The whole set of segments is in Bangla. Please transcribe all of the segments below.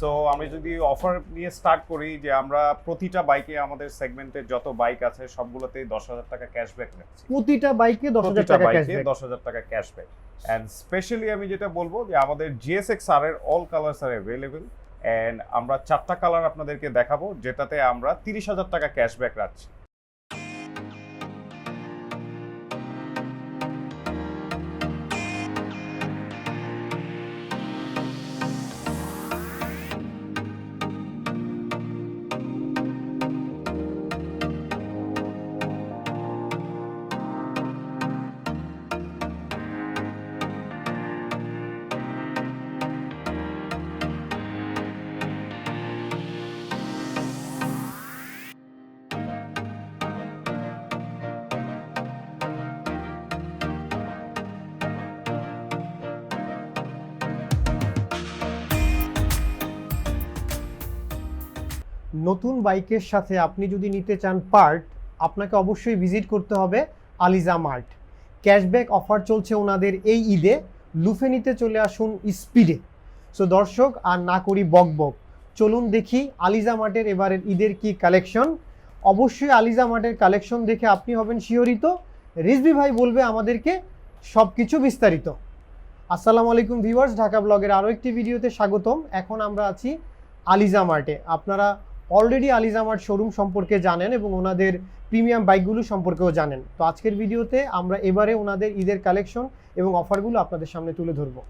সো আমি যদি অফার নিয়ে স্টার্ট করি যে আমরা প্রতিটা বাইকে আমাদের সেগমেন্টের যত বাইক আছে সবগুলোতে দশ হাজার টাকা ক্যাশব্যাক রাখছি প্রতিটা বাইকে দশ হাজার টাকা বাইকে ক্যাশব্যাক দশ হাজার টাকা ক্যাশব্যাক অ্যান্ড স্পেশালি আমি যেটা বলব যে আমাদের জিএসএক্স আর এর all colours are available and আমরা চারটা কালার আপনাদেরকে দেখাবো যেটাতে আমরা তিরিশ হাজার টাকা ক্যাশব্যাক রাখছি। নতুন বাইকের সাথে আপনি যদি নিতে চান পার্ট, আপনাকে অবশ্যই ভিজিট করতে হবে আলিজা মার্ট। ক্যাশব্যাক অফার চলছে ওনাদের এই ঈদে। লুফে নিতে চলে আসুন স্পিডে। সো দর্শক, আর না করি বক বক। চলুন দেখি আলিজা মার্টের এবারের ঈদের কি কালেকশন। অবশ্যই আলিজা মার্টের কালেকশন দেখে আপনি হবেন শিহরিত। রিজবি ভাই বলবে আমাদেরকে সব কিছু বিস্তারিত। আসসালামু আলাইকুম ভিউয়ার্স, ঢাকা ব্লগের আরও একটি ভিডিওতে স্বাগতম। এখন আমরা আছি আলিজা মার্টে। আপনারা অলরেডি আলিজামার শোরুম সম্পর্কে জানেন এবং ওনাদের প্রিমিয়াম বাইকগুলো সম্পর্কেও জানেন। তো আজকের ভিডিওতে আমরা এবারে ওনাদের ঈদের কালেকশন এবং অফারগুলো আপনাদের সামনে তুলে ধরবো।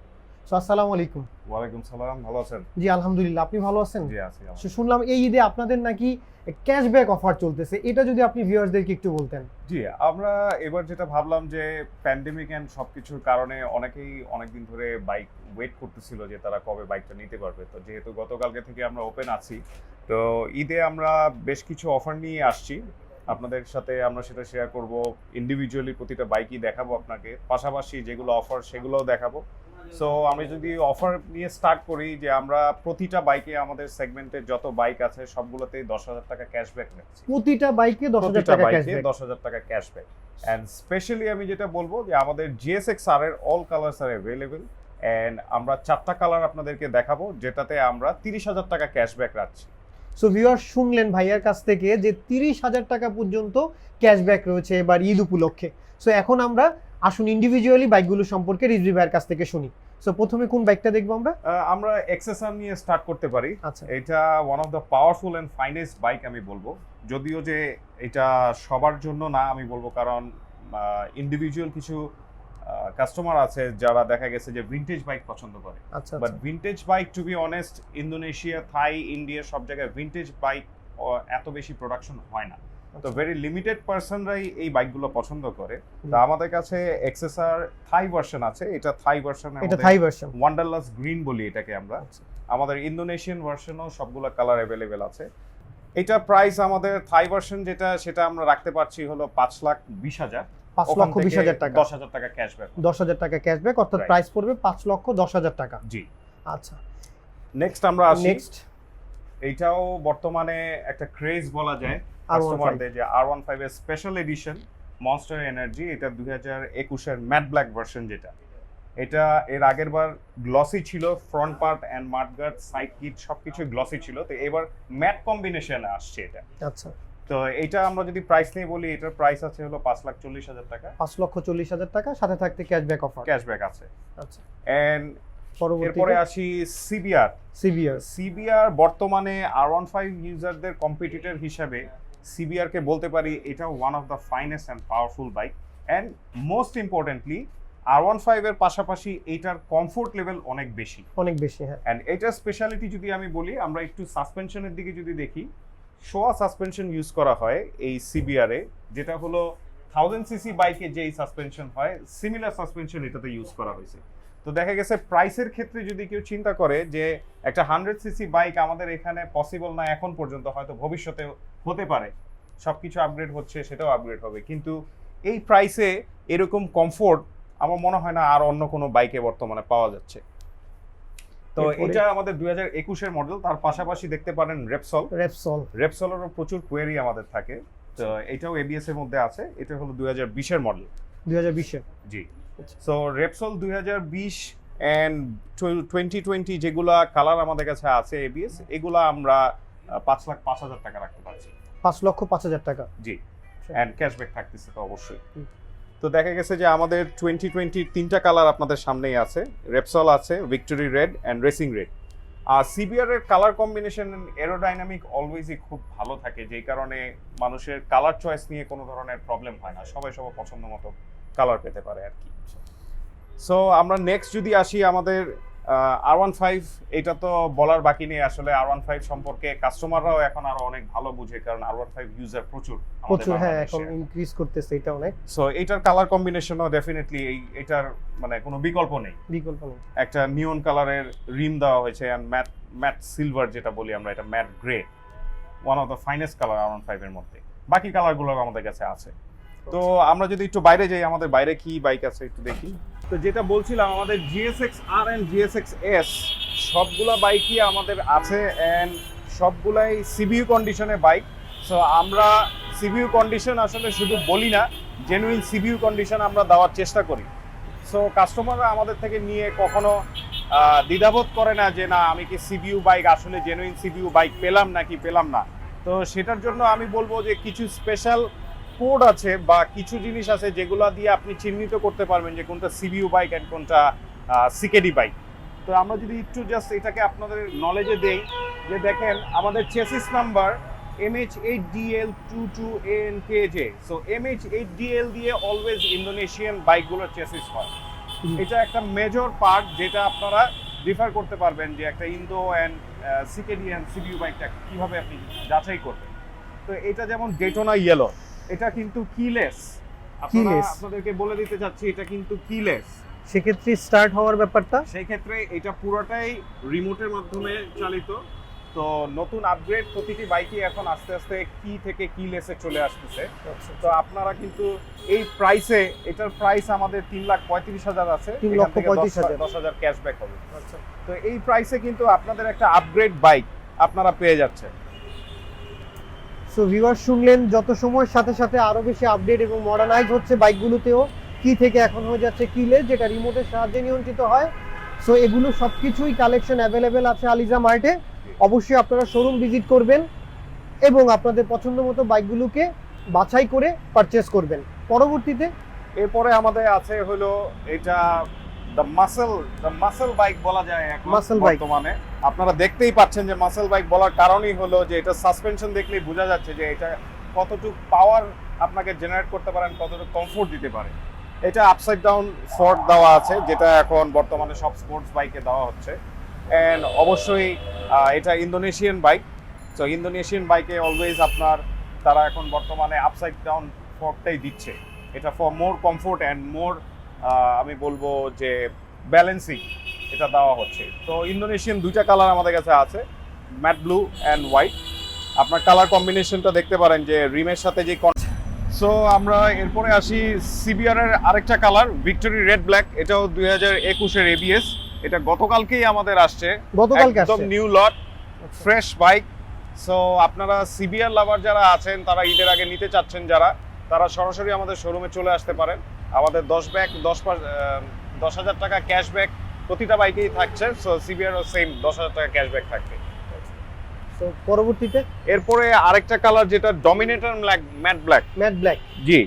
সো আসসালামু আলাইকুম। ওয়ালাইকুম সালাম ভালো আছেন? জি আলহামদুলিল্লাহ আপনি ভালো আছেন? জি আছি So, শুনলাম এই ঈদে আপনাদের নাকি ক্যাশব্যাক অফার চলতেছে। এটা যদি আপনি ভিউয়ার্সদেরকে একটু বলতেন। জি আমরা এবার যেটা ভাবলাম যে প্যান্ডেমিক এন্ড সবকিছুর কারণে অনেকেই অনেকদিন ধরে বাইক ওয়েট করতেছিল যে তারা কবে বাইকটা নিতে পারবে। তো যেহেতু গতকালকে থেকে আমরা ওপেন আছি তো ঈদে আমরা বেশ কিছু অফার নিয়ে আসছি। আপনাদের সাথে আমরা সেটা শেয়ার করব। ইন্ডিভিজুয়ালি প্রতিটা বাইকই দেখাবো আপনাকে। পাশাপাশি যেগুলো অফার সেগুলোও দেখাবো। সো আমি যদি অফার নিয়ে স্টার্ট করি যে আমরা প্রতিটা বাইকে আমাদের সেগমেন্টের যত বাইক আছে সবগুলোতেই দশ হাজার টাকা ক্যাশব্যাক রাখছি প্রতিটা বাইকে দশ হাজার টাকা বাইকে ক্যাশব্যাক দশ হাজার টাকা ক্যাশব্যাক অ্যান্ড স্পেশালি আমি যেটা বলব যে আমাদের জিএসএক্স আর এর all colours are available and আমরা চারটা কালার আপনাদেরকে দেখাবো যেটাতে আমরা তিরিশ হাজার টাকা ক্যাশব্যাক রাখছি। সো ভিউয়ার্স শুনলেন ভাইয়ার কাছ থেকে যে তিরিশ হাজার টাকা পর্যন্ত ক্যাশব্যাক রয়েছে এবার ঈদ উপলক্ষে। সো এখন আমরা আসুন ইন্ডিভিজুয়ালি বাইকগুলো সম্পর্কে রিজভি ভাইয়ের কাছ থেকে শুনি। সো প্রথমে কোন বাইকটা দেখব আমরা? আমরা এক্সেসার নিয়ে স্টার্ট করতে পারি। আচ্ছা। এটা one of the powerful and finest bike আমি বলব। যদিও যে এটা সবার জন্য না আমি বলব কারণ ইন্ডিভিজুয়াল কিছু কাস্টমার আছে যারা দেখা গেছে যে ভিন্টেজ বাইক পছন্দ করে। আচ্ছা but vintage bike to be honest Indonesia Thai India সব জায়গায় ভিন্টেজ বাইক এত বেশি প্রোডাকশন হয় না। তো আচ্ছা। ভেরি লিমিটেড পার্সনরাই এই বাইকগুলো পছন্দ করে। তো আমাদের কাছে এক্সেসার থাই ভার্সন আছে। এটা থাই ভার্সন এটা থাই ভার্সন ওয়ান্ডারলাস গ্রিন বলি এটাকে আমরা। আমাদের ইন্দোনেশিয়ান ভার্সনও সবগুলো কালার অ্যাভেলেবেল আছে। এটা প্রাইস আমাদের থাই ভার্সন যেটা সেটা আমরা রাখতে পারছি হলো পাঁচ লাখ বিশ হাজার। পাঁচ লক্ষ বিশ হাজার টাকা। দশ হাজার টাকা ক্যাশব্যাক দশ হাজার টাকা ক্যাশব্যাক অর্থাৎ প্রাইস পড়বে পাঁচ লক্ষ দশ হাজার টাকা। জি। আচ্ছা। নেক্সট আমরা আসি। নেক্সট এইটাও বর্তমানে একটা ক্রেজ বলা যায়। কাস্টমারদের যে আর ওয়ান ফাইভ এর স্পেশাল এডিশন মনস্টার এনার্জি এটা দুই হাজার একুশের ম্যাট ব্ল্যাক ভার্সন যেটা। এটা এর আগের বার গ্লসি ছিল front part and mudguard side kit সবকিছু গ্লসি ছিল। তো এবার ম্যাট কম্বিনেশনে আসছে এটা। আচ্ছা। তো এটা আমরা যদি প্রাইস নিয়ে বলি এটার প্রাইস আছে হলো পাঁচ লাখ চল্লিশ হাজার টাকা। পাঁচ লক্ষ চল্লিশ হাজার টাকা সাথে থাকতে ক্যাশব্যাক অফার ক্যাশব্যাক আছে। আচ্ছা। পরবর্তী এরপরে আসি সিবিআর সিভিয়ার সিবিআর বর্তমানে আর ওয়ান ফাইভ ইউজারদের কম্পিটিটর হিসাবে সিবিআর কে বলতে পারি এটা one of the finest and powerful bike and most importantly R one five এর পাশাপাশি এটার কমফোর্ট লেভেল অনেক বেশি। অনেক বেশি হ্যাঁ। অ্যান্ড এটার স্পেশালিটি যদি আমি বলি আমরা একটু সাসপেনশনের দিকে যদি দেখি শোয়া সাসপেনশন ইউজ করা হয় এই সিবিআর এ যেটা হলো থাউজেন্ড সিসি বাইকে যেই সাসপেনশন হয় সিমিলার সাসপেনশন এটাতে ইউজ করা হয়েছে। তো দেখা গেছে প্রাইসের ক্ষেত্রে যদি কেউ চিন্তা করে যে একটা হান্ড্রেড সিসি বাইক আমাদের এখানে পসিবল না এখন পর্যন্ত হয়তো ভবিষ্যতে হতে পারে। সবকিছু আপগ্রেড হচ্ছে সেটাও আপগ্রেড হবে। কিন্তু এই প্রাইসে এরকম কমফোর্ট আমার মনে হয় না আর অন্য কোনো বাইকে বর্তমানে পাওয়া যাচ্ছে। তো এটা আমাদের দুই হাজার একুশের মডেল তার পাশাপাশি দেখতে পারেন রেপসল রেপসল রেপসলেরও প্রচুর কোয়েরি আমাদের থাকে। তো এটাও এবিএস এর মধ্যে আছে। এটা হলো দুই হাজার বিশের মডেল দুই হাজার বিশে জি। সো রেপসল দুই হাজার বিশ অ্যান্ড টোয়েন্টি টোয়েন্টি যেগুলা কালার আমাদের কাছে আছে এবিএস এগুলা আমরা পাঁচ লাখ পাঁচ হাজার টাকা রাখতে পারছি। পাঁচ লক্ষ পাঁচ হাজার টাকা। জি। অ্যান্ড ক্যাশব্যাক থাকতেছে তো অবশ্যই। তো দেখা গেছে যে আমাদের টোয়েন্টি টোয়েন্টির তিনটা কালার আপনাদের সামনেই আছে। রেপসল আছে victory red and racing red R CBR এর কালার কম্বিনেশন এরোডাইনামিক অলওয়েজই খুব ভালো থাকে যেই কারণে মানুষের কালার চয়েস নিয়ে কোনো ধরনের প্রবলেম হয় না। সবাই সবার পছন্দ মতো কালার পেতে পারে আর কি। সো আমরা নেক্সট যদি আসি আমাদের আর ওয়ান ফাইভ এটা তো বলার বাকি নেই আসলে। আর ওয়ান ফাইভ সম্পর্কে কাস্টমাররাও এখন আরও অনেক ভালো বুঝে কারণ আর ওয়ান ফাইভ ইউজার প্রচুর প্রচুর হ্যাঁ এখন ইনক্রিজ করতেছে এটা অনেক। সো এটার কালার কম্বিনেশনও ডেফিনেটলি এই এটার মানে কোনো বিকল্প নেই। বিকল্প নেই। একটা নিয়ন কালারের রিম দেওয়া হয়েছে অ্যান্ড ম্যাট ম্যাট সিলভার যেটা বলি আমরা এটা matte grey one of the finest colour R one ফাইভের মধ্যে। বাকি কালারগুলো আমাদের কাছে আছে। তো আমরা যদি একটু বাইরে যাই, আমাদের বাইরে কি বাইক আছে একটু দেখি। তো যেটা বলছিলাম, আমাদের GSX R and GSX S সবগুলা বাইকই আমাদের আছে অ্যান্ড সবগুলাই সিবিইউ কন্ডিশনে বাইক। সো আমরা সিবিইউ কন্ডিশন আসলে শুধু বলি না জেনুইন সিবিউ কন্ডিশন আমরা দেওয়ার চেষ্টা করি। সো কাস্টমাররা আমাদের থেকে নিয়ে কখনো দ্বিধাবোধ করে না যে, না, আমি কি সিবিইউ বাইক, আসলে জেনুইন সিবিইউ বাইক পেলাম নাকি পেলাম না? তো সেটার জন্য আমি বলব যে, কিছু স্পেশাল কোড আছে বা কিছু জিনিস আছে যেগুলো দিয়ে আপনি চিহ্নিত করতে পারবেন যে কোনটা সিবিইউ বাইক অ্যান্ড কোনটা সিকেডি বাইক। তো আমরা যদি একটু জাস্ট এটাকে আপনাদের নলেজে দেই যে দেখেন আমাদের chassis number M H eight DL two two N K J so M H eight DL দিয়ে অলওয়েজ ইন্দোনেশিয়ান বাইকগুলোর চেসিস হয়। এটা একটা মেজর পার্ট যেটা আপনারা ডিফার করতে পারবেন যে একটা Indo and CKD and CBU বাইকটা কীভাবে আপনি যাচাই করবেন। তো এটা যেমন ডেটোনা ইয়েলো এটা কিন্তু কিলেস আপনারা আপনাদেরকে বলে দিতে চাচ্ছি এটা কিন্তু কিলেস সেক্ষেত্রে স্টার্ট হওয়ার ব্যাপারটা? সেই ক্ষেত্রে এটা পুরোটাই রিমোটের মাধ্যমে চালিত। তো নতুন আপগ্রেড প্রতিটি বাইকই এখন আস্তে আস্তে কি থেকে কি লেসে চলে আসতেছে। তো আপনারা কিন্তু এই প্রাইসে এটার প্রাইস আমাদের তিন লাখ পঁয়ত্রিশ হাজার আছে। তিন লক্ষ পঁয়ত্রিশ হাজার। দশ হাজার ক্যাশব্যাক হবে। তো এই প্রাইসে কিন্তু আপনাদের একটা আপগ্রেড বাইক আপনারা পেয়ে যাচ্ছেন। সো ভিউয়ার শুনলেন যত সময়ের সাথে সাথে আরও বেশি আপডেট এবং মডার্নাইজ হচ্ছে বাইকগুলোতেও, কি থেকে এখন হয়ে যাচ্ছে কিলেস যেটা রিমোটের সাহায্যে নিয়ন্ত্রিত হয়। সো এগুলো সবকিছুই কালেকশন অ্যাভেলেবেল আছে আলিজা মার্টে অবশ্যই আপনারা শোরুম ভিজিট করবেন এবং আপনাদের পছন্দ মতো বাইকগুলোকে বাছাই করে পারচেস করবেন। পরবর্তীতে এরপরে আমাদের আছে হলো এটা the muscle the muscle bike বলা যায় এখন Muscle bike। বর্তমানে। আপনারা দেখতেই পাচ্ছেন যে মাসেল বাইক বলার কারণই হলো যে এটা সাসপেনশন দেখলেই বোঝা যাচ্ছে যে এটা কতটুকু পাওয়ার আপনাকে জেনারেট করতে পারেন কতটুকু কমফোর্ট দিতে পারে। এটা আপসাইড ডাউন ফর্ক দেওয়া আছে যেটা এখন বর্তমানে সব স্পোর্টস বাইকে দেওয়া হচ্ছে। অ্যান্ড অবশ্যই এটা ইন্দোনেশিয়ান বাইক তো ইন্দোনেশিয়ান বাইকে অলওয়েজ আপনার তারা এখন বর্তমানে আপসাইড ডাউন ফর্কটাই দিচ্ছে। এটা for more comfort and more আমি বলব যে ব্যালেন্সিং এটা দেওয়া হচ্ছে। তো ইন্দোনেশিয়ান দুইটা কালার আমাদের কাছে আছে ম্যাট ব্লু অ্যান্ড হোয়াইট আপনার কালার কম্বিনেশনটা দেখতে পারেন যে রিমের সাথে যে সো আমরা এরপরে আসি সিবিআর এর আরেকটা কালার ভিক্টোরি রেড ব্ল্যাক এটাও দুই হাজার একুশের এবিএস এটা গতকালকেই আমাদের আসছে। একদম new lot fresh bike so আপনারা সিবিআর লাভার যারা আছেন তারা ঈদের আগে নিতে চাচ্ছেন যারা তারা সরাসরি আমাদের শোরুমে চলে আসতে পারেন। আমাদের দশ ব্যাগ দশ পার- দশ হাজার টাকা ক্যাশব্যাক প্রতিটা বাইকেই থাকছে। সো সিবিআরও সেম দশ হাজার টাকা ক্যাশব্যাক থাকবে। তো পরবর্তীতে? এরপরে আরেকটা কালার যেটা dominator black matte black matte black G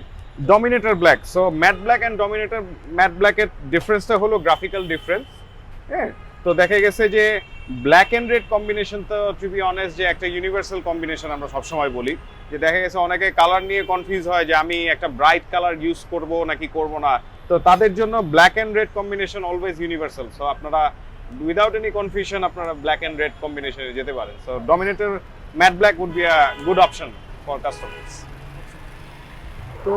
dominator black so matte black and dominator matte ব্ল্যাকের ডিফারেন্সটা হলো গ্রাফিক্যাল ডিফারেন্স হ্যাঁ তো দেখা গেছে যে ব্ল্যাক অ্যান্ড রেড কম্বিনেশন তো টু বি অনেস্ট যে একটা ইউনিভার্সাল কম্বিনেশন আমরা সবসময় বলি, যে দেখা গেছে অনেকে কালার নিয়ে কনফিউজ হয় যে আমি একটা ব্রাইট কালার ইউজ করব নাকি করব না। তো তাদের জন্য black and red combination always universal so আপনারা উইদাউট এনি কনফিউশন আপনারা ব্ল্যাক অ্যান্ড রেড কম্বিনেশনে যেতে পারেন। So dominator matte black would be a good option for customers তো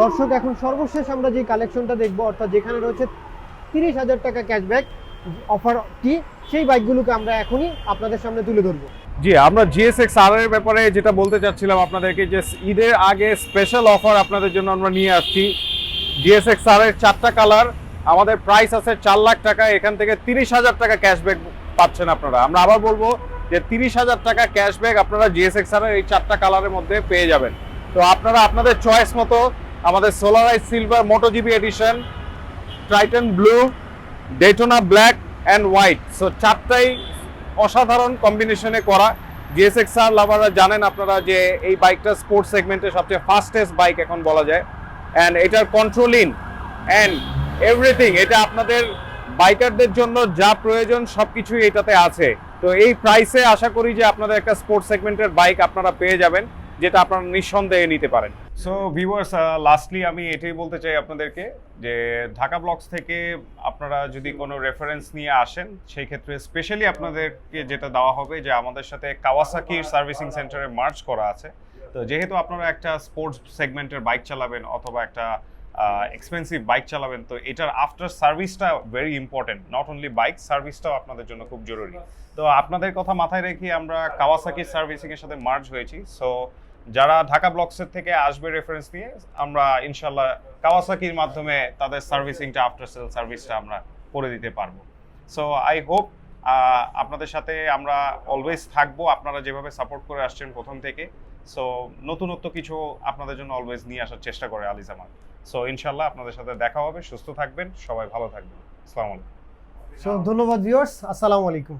দর্শক, এখন সর্বশেষ আমরা যে কালেকশনটা দেখব, অর্থাৎ যেখানে রয়েছে তিরিশ হাজার টাকা ক্যাশব্যাক অফারটি সেই বাইকগুলোকে আমরা এখনই আপনাদের সামনে তুলে ধরবো। জি, আমরা জিএসএক্স আর এর ব্যাপারে যেটা বলতে চাচ্ছিলাম আপনাদেরকে যে ঈদের আগে স্পেশাল অফার আপনাদের জন্য আমরা নিয়ে আসছি। জিএসএক্স আর এর চারটা কালার আমাদের প্রাইস আছে চার লাখ টাকা, এখান থেকে তিরিশ হাজার টাকা ক্যাশব্যাক পাচ্ছেন আপনারা। আমরা আবার বলব যে তিরিশ হাজার টাকা ক্যাশব্যাক আপনারা জিএসএক্স আর এর এই চারটা কালারের মধ্যে পেয়ে যাবেন। তো আপনারা আপনাদের চয়েস মতো আমাদের Solarize silver MotoGP edition Triton blue Daytona black and white so চারটাই অসাধারণ কম্বিনেশনে করা। জিএসএক্স আর লাভাররা জানেন আপনারা যে এই বাইকটা স্পোর্টস সেগমেন্টের সবচেয়ে ফাস্টেস্ট বাইক এখন বলা যায়। অ্যান্ড এটার কন্ট্রোলিং অ্যান্ড এভরিথিং এটা আপনাদের বাইকারদের জন্য যা প্রয়োজন সব কিছুই এটাতে আছে। তো এই প্রাইসে আশা করি যে আপনাদের একটা স্পোর্টস সেগমেন্টের বাইক আপনারা পেয়ে যাবেন, যেটা আপনারা নিঃসন্দেহে নিতে পারেন। সো ভিউয়ার্স লাস্টলি আমি এটাই বলতে চাই আপনাদেরকে যে ঢাকা ব্লগস থেকে আপনারা যদি কোনো রেফারেন্স নিয়ে আসেন, সেই ক্ষেত্রে স্পেশালি আপনাদেরকে যেটা দেওয়া হবে যে আমাদের সাথে কাওয়াসাকির সার্ভিসিং সেন্টারে মার্চ করা আছে। তো যেহেতু আপনারা একটা স্পোর্টস সেগমেন্টের বাইক চালাবেন অথবা একটা এক্সপেন্সিভ বাইক চালাবেন, তো এটার আফটার সার্ভিসটা very important not only bike সার্ভিসটাও আপনাদের জন্য খুব জরুরি। তো আপনাদের কথা মাথায় রেখে আমরা কাওয়াসাকি সার্ভিসিংয়ের সাথে মার্জ হয়েছি। সো যারা ঢাকা ব্লকসের থেকে আসবে রেফারেন্স নিয়ে, আমরা ইনশাল্লাহ কাওয়াসাকির মাধ্যমে তাদের সার্ভিসিংটা আফটার সেল সার্ভিসটা আমরা করে দিতে পারব। সো আই হোপ আপনাদের সাথে আমরা অলওয়েজ থাকব। আপনারা যেভাবে সাপোর্ট করে আসছেন প্রথম থেকে। সো নতুনত্ব কিছু আপনাদের জন্য অলওয়েজ নিয়ে আসার চেষ্টা করে আলিজামান সো ইনশাল্লাহ আপনাদের সাথে দেখা হবে। সুস্থ থাকবেন। সবাই ভালো থাকবেন। আসসালামু আলাইকুম। সো ধন্যবাদ ভিউয়ার্স আসসালামু আলাইকুম।